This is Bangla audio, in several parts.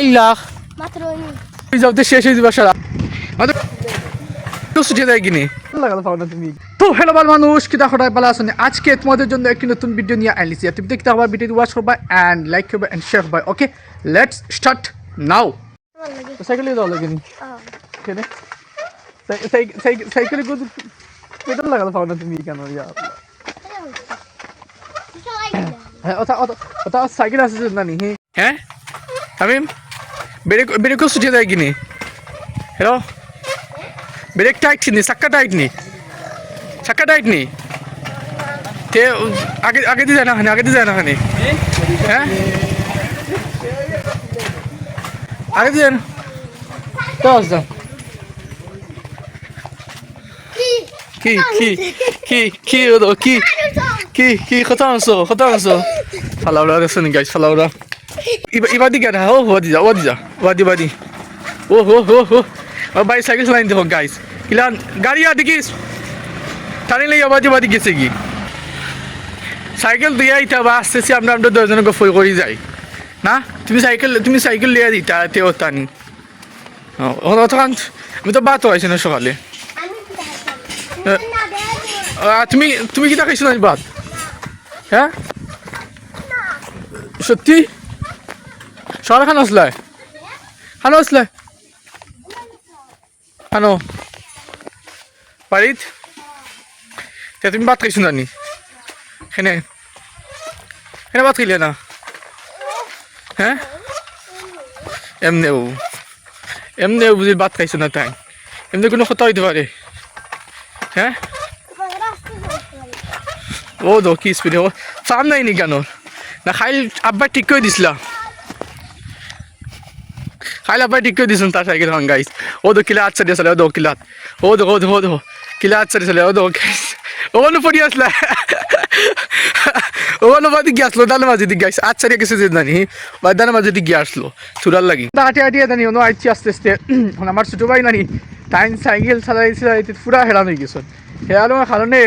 চার লাখ। মাত্র যাতে শেষ হয়ে যাবে সারা। তো হ্যালো বাল মানুষ কিতা হঠাৎ পালা আসনে আজকে তোমাদের জন্য একটি নতুন ভিডিও নিয়ে আনলিছি তুমি দেখতে পাবা ভিডিও ওয়াচ করবা অ্যান্ড লাইক করবা অ্যান্ড শেয়ার করবা। ওকে লেটস স্টার্ট নাও সাইকেলে যাও লাগে সাইকেলে কত পেট্রোল লাগালো পাও না তুমি কেন ইয়া হ্যাঁ ওটা ওটা সাইকেল আছে না নি হ্যাঁ? আমি ব্রেক ব্রেকও ছুটে যায় কিনে হ্যালো ব্রেক টাইট নি চাক্কা টাইট নি চাক্কা টাইট নি তে আগে আগে দিয়ে যায় না আগে দিয়ে যায় না হ্যাঁ আগে দিয়ে যায় না তো আসতাম কি কি কি কি কি কি কি কথা আনছো কথা আনছো ফালাওরা দেখছ নি গাইস ফালাওরা ইবা ইবা দি গেরা ও ওদি যা ওদি যা ওদি ওদি ও হো হো হো ভাই সাইকেল চালাই দেখো গাইস কিলান, গাড়ি আ দেখিস টানি লাই ওদি ওদি গেছে কি? সাইকেল দিয়া ইটা বা আসতেছি আমরা আমরা যাই। না? তুমি সাইকেল তুমি সাইকেল লিয়া দিতা, তে ও তানি। তখন আমি তো বাত না সকালে। না তুমি তুমি কি দেখাইছো না বাদ হ্যাঁ সত্যি? সরা, খান আসলে খানো আসলে খানো। বাড়িত তে তুমি ভাত খাইছো না নি হেনে হেনে ভাত খাইলে না? হ্যাঁ এমনেও এমনেও বুঝি ভাত খাইছো না তাই। এমনি কোনো কথা হইতে পারে। হ্যাঁ ও দো, কি স্পিডে ও। ফার্ম নাই নি কেন? না, খাইল আব্বা ঠিক করে দিছিলা। খাইল আব্বা ঠিক করে দিছেন তার সাইকেল হন গাইস ও দো কিলা আচ্ছা দিয়েছিল ও দো কিলাত ও দো ও দো দো কিলা আচ্ছা দিয়েছিল ও দো গাইস ও নো পড়ি আসলা। ও নো বাদি গিয়ে আসলো দানা মাঝে দিকে গাইস আচ্ছা কিছু দিন। জানি বা দানা মাঝে দিকে আসলো, চুরার লাগি। আটে আটিয়ে জানি ও আইছি আস্তে আস্তে। আমার ছোট ভাই নানি, টাইম সাইকেল চালাইছিল পুরা হেরান হয়ে গেছে হেরানোর কারণে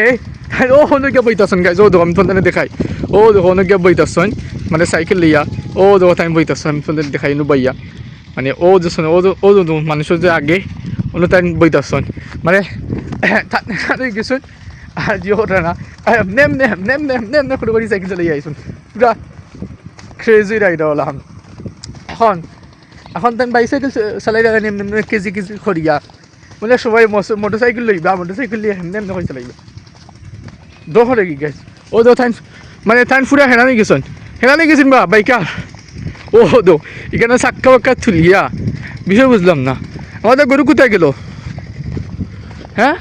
ও হনুকে বইতাছন গাইজ ও দেখো আমি ফোন দেখাই। ও দেখো হনুকে বইতাছন মানে সাইকেল লইয়া। ও দেখো টাইম বইতাছন, আমি ফোন দেখাই নু বাইয়া মানে ও যেছন ও ও যে মানুষের যে আগে অন্য টাইম বইতাছন মানে গেছুন আর যে ওটা না। নেম নেম নেম নেম নেম নেম করে করে সাইকেল চালাই আইসুন পুরা ক্রেজি রাইডার হলাম এখন এখন তাই বাইসাইকেল চালাই রাখা নেম নেম কেজি কেজি খরিয়া মানে সবাই মোটর সাইকেল লইবা মোটর সাইকেল লিয়ে হেমনে হেমনে করে চালাইবা। দোহরে কি গেছ ও দো থাইন মানে থাইন ফুরা হেরানি গেছন হেরানি গেছেন বা? বাইকার? ও দো এখানে সাক্কা বাক্কা থুলিয়া। বিষয় বুঝলাম না। আমাদের গরু কোথায় গেল? হ্যাঁ?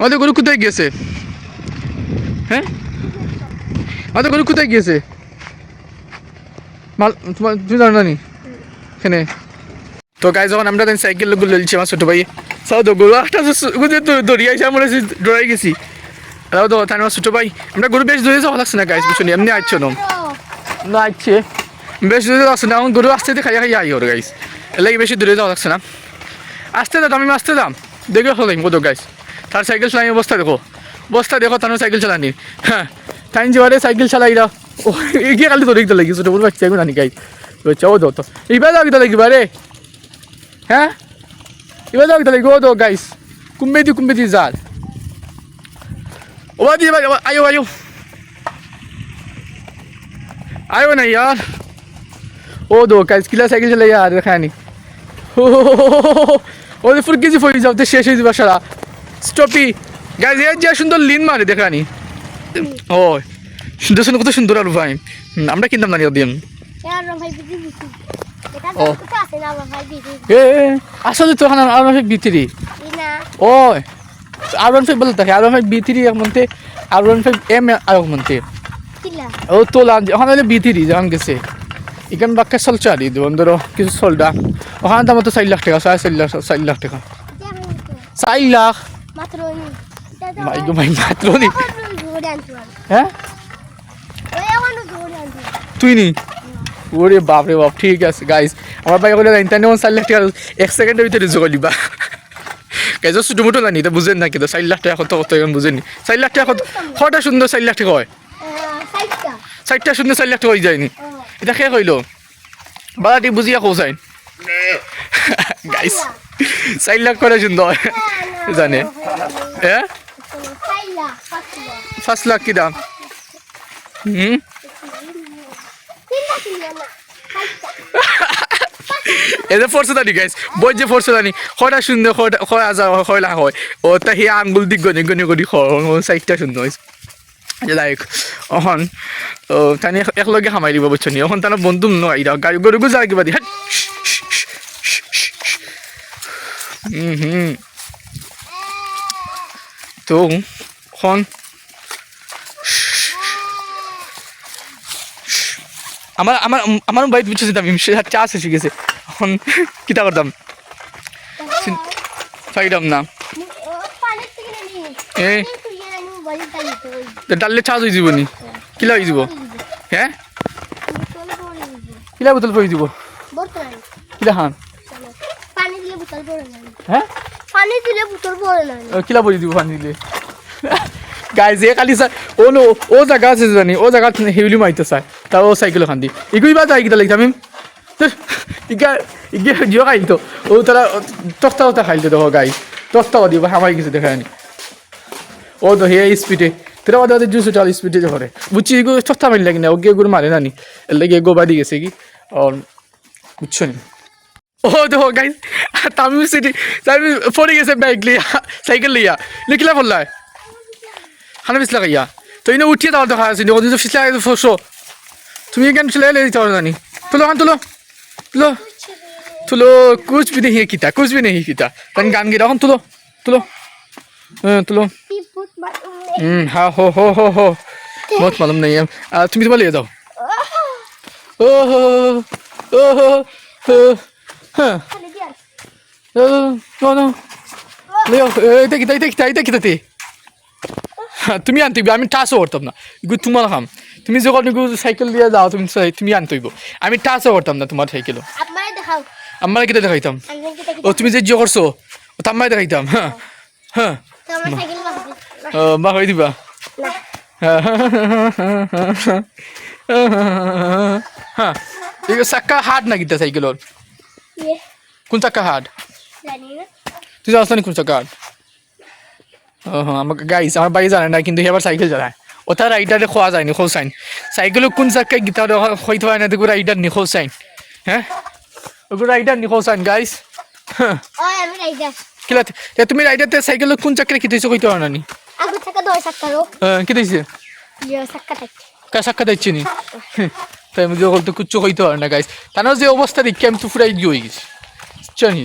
আমাদের গরু কোথায় গেছে হ্যাঁ? আমাদের গরু কোথায় গিয়েছে? মাল তোমার তুমি জানো না নি এখানে। তো গাই যখন আমরা দেন সাইকেল লোক লইছি আমার ছোট ভাই সাও তো গরু একটা দড়িয়াইছে আমরা ডরাই গেছি। তাও তো তাই আমার ছোট ভাই আমরা গরু বেশ দূরে যাওয়া লাগছে না গাইস বুঝছ এমনি আসছো না? না আসছে বেশ দূরে যাচ্ছে না এখন গরু আস্তে আস্তে খাইয়া খাইয়া আই ওর গাইস এর লাগে বেশি দূরে যাওয়া লাগছে না। আস্তে দাম আমি আসতে দাম দেখে হলো কত গাইস তার সাইকেল চালাই বস্তা দেখো। বস্তা দেখো, তার সাইকেল চালানি। হ্যাঁ তাই যে সাইকেল চালাই দাও। ও এগিয়ে কালি তোর লাগিস ওটা বাচ্চা সাইকেল আনি গাইস চো দো তো এবার যাও কিতা লাগিব রে হ্যাঁ? এবার যাও কিতা লাগিব দো গাইস কুম্বে দি কুম্বে দি জাল ওবা দি এবার আয়ো আয়ো। আয়ো না ইয়ার ओ दो কাজ কিলা সাইকেল চলে यार দেখানি ও দে ফুরকি জি ফই যাওতে শেষ হয়ে যাবে সারা স্টপি গাইজ এর যে সুন্দর লিন মারে দেখানি ও সুন্দর সুন্দর কত সুন্দর আর ভাই হুম, আমরা কিনতাম না দিন আর ভাই বিজি বিজি এটা ও। তো কাছে না ভাই বিজি এ আসলে তো হানা আর ভিতরি ইনা ও আর ওয়ান ফাইভ বলতে R one five V three এক মন্তে আর ওয়ান ফাইভ এম আর এক মন্তে কিলা ও তোলা ওখানে হলে বিতিরি যখন গেছে এখান বাক্কা চল চারি দেবেন ধরো কিছু চলটা ওখানে দাম তো চার লাখ টাকা সাড়ে চার লাখ চার লাখ টাকা। চার লাখ? মাত্র নি হ্যাঁ তুই নি? ওরে বাপ রে বাপ ঠিক আছে গাইস আমার ভাই বলে ইন্টারনেট চার লাখ টাকা এক সেকেন্ডের ভিতরে জোগালিবা গাইজ ছোটো মোটো জানি এটা বুঝেন না কিন্তু চার লাখ টাকা কত কত এখন বুঝেনি চার লাখ টাকা কত কটা সুন্দর চার লাখ টাকা হয়। চারটা সুন্দর চার লাখ টাকা হয়ে যায়নি এটা শেষ হইল। বালাটি বুঝিয়া কোসাইন গাইস চার লাখ করে সুন্দর জানে। হ্যাঁ পাঁচ লাখ কি দাম? হুম? এদের ফোর্স দানি গাইস বই যে ফোর্স দানি কয়টা শূন্য কয়টা কয় হাজার কয় লাখ হয়। ও তা সেই আঙ্গুল দিক গনি গনি গনি চারটা শূন্য হয়েছে লাইক অহন ও তানি একলগে সামাই দিব বুঝছ নি? অহন তানা বন্ধু নয় গাড়ি গরু গুজা কিবা দি হুম। তো খন আমার আমার আমার বাড়িতে বুঝছ আমি চা এসে গেছে। এখন কিতা করতাম চাইতাম না। এ ডাললে চা হয়ে যাব নি কিলা হয়ে যাব হ্যাঁ কিলা বোতল হয়ে যাব কিলা খান পানি দিলে বোতল পড়ে না হ্যাঁ পানি দিলে বোতল পড়ে না কিলা বলি দিব পানি দিলে গাইজ এ কালি স্যার ও নো ও জায়গা আছে জানি ও জায়গা হেউলি মাইতে চাই তা ও সাইকেল খান দি ইগুই বা যাই কিতা লাগতাম ইগা ইগে জিও খাইতো ও তারা তক্তা খাইতে দেখো গাই তক্তা দিব হামাই কিছু দেখা নি ও তো হে স্পিডে তেরা বাদে বাদে জুসে চাল স্পিডে যে করে বুঝছি এগো তক্তা মারি লাগে না ওকে এগুলো মারে না নি এর লাগে এগো বাদি গেছে কি আর বুঝছো নি ও দেখো গাইজ তামিম সিটি তামিম পড়ে গেছে বাইক লিয়া সাইকেল লিয়া লিখিলা বললা হানা পিছলা গাইয়া তো ইনে উঠিয়ে দাও দেখা আছে ওদিন তো পিছলা ফসো তুমি কেন চলে এলে দিতে পারো জানি তুলো হান তুলো তুলো তুলো কুছ भी नहीं है किता कुछ भी नहीं किता तन गान गिरा हन तुलो तुलो हाँ हो हो हो हो बहुत मालूम नहीं है तुम तुम्हें ले जाओ ओहो ओहो नो नो ले তুমি আনতইব আমি টাচও করতাম না। এগুলো তোমার খাম। তুমি যখন এগুলো সাইকেল দিয়ে যাও তুমি তুমি আনতইব আমি টাচও করতাম না তোমার সাইকেলও আমার কেটে দেখাইতাম ও তুমি যে জিও করছ তা আমায় দেখাইতাম হ্যাঁ হ্যাঁ ও, মা হয়ে দিবা? হ্যাঁ। চাক্কা হাট না কিতা সাইকেলর কোন চাক্কা হাট? তুই জানিস না কোন চাকা হ্যাঁ আমাকে গাইস আমার বাড়ি জানে না কিন্তু এবার সাইকেল চালায় ওটা রাইডারে খোয়া যায়নি খোসাইন সাইকেলও কোন চাকায় গীতা হইতে হয় না দেখো রাইডার নি খোসাইন হ্যাঁ ওগুলো রাইডার নি খোসাইন গাইস হ্যাঁ আমি রাইডার কিলা তে তুমি রাইডারতে সাইকেল কোন চাকরি কি দিছো কইতে আনানি আগু চাকা দয় চাকা হ্যাঁ, কি দিছে? ইয়া সাক্কা থাকছে কা চাকা দিচ্ছি নি তাই আমি যে বলতে কুচ্চ কইতে না গাইস তানো যে অবস্থা দেখি আমি তো পুরাই গিয়ে হয়ে গেছি। জানিস